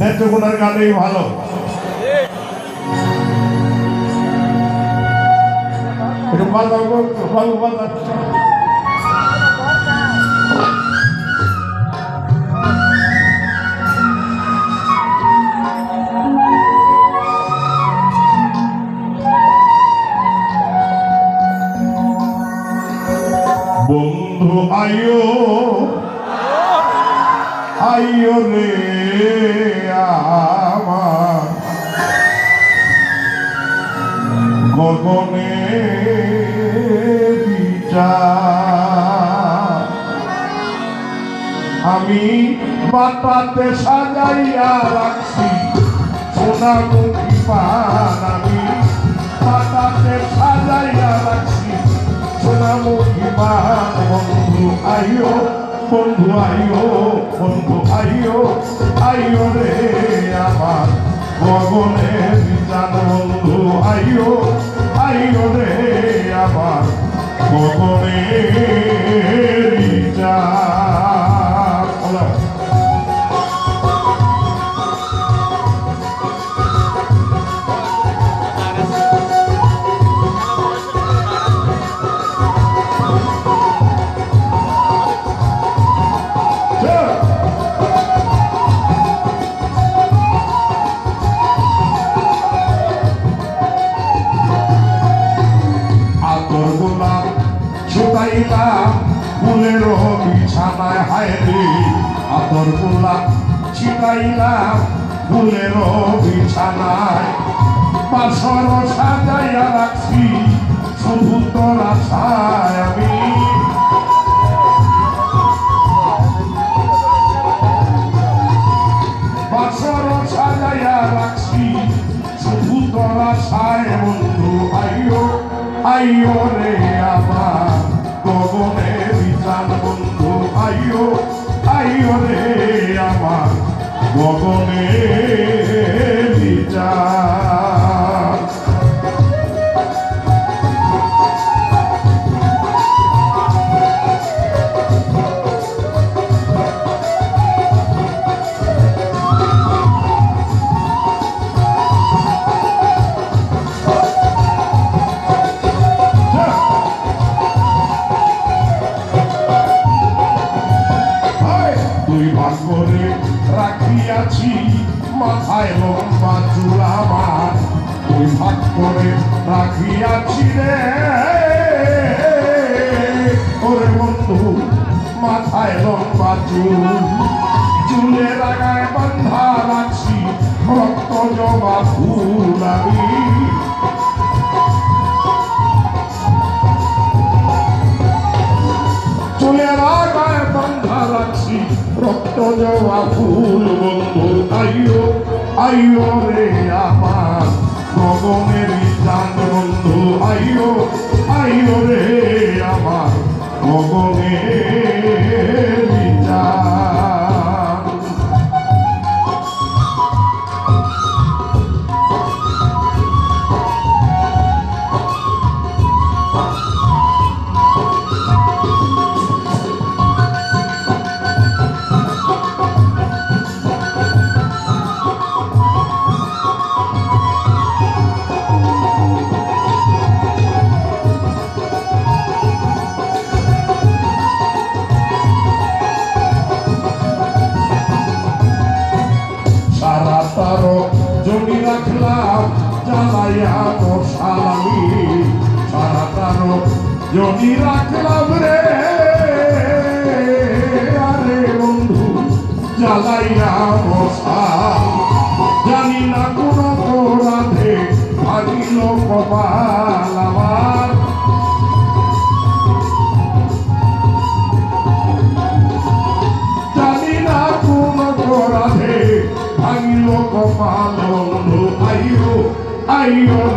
নেত্রকোনার গানেই ভালো। একটু বাজাবো বাবু বন্ধু আয়ো আয়ো রে। গগনে আমি বাতাতে সাজাইয়া রাখছি, সোনামুখী পান আমি বাতাতে সাজাইয়া রাখছি, সোনামুখী পান বন্ধু আইও বন্ধু আইও বন্ধু আইও আইও রে আমার গগনে গগনে ফুলের বিছানায় হায় রে। আতর গোলাপ ছিটাইলাম ফুলের বিছানায় বাসর সাজাইয়া রাখছি শুধু তোর আশায় আমি। বাসর সাজাইয়া রাখছি শুধু তোর আশায় বন্ধু আইও আইও রে। গগনে বিচার। রাখিয়াছি মাথায় লম্বা চুল আমার। দুই ভাগ করে রাখিয়াছি রে। ওরে বন্ধু, মাথায় লম্বা চুল চুলে লাগায় বান্ধা রাখছি, রক্ত জমা রক্ত জবা ফুল, বন্ধু আইও আইও রে আমার। গগনের চাঁদ, বন্ধু আইও আইও রে আমার। গগনের রাখলাম জ্বালাইয়া মশালামি সারা তারো জমি রাখলাম রে। আরে বন্ধু, জ্বালাইয়া মশাল জানি না কোন রাধে ভাগিল কপাল। বন্ধু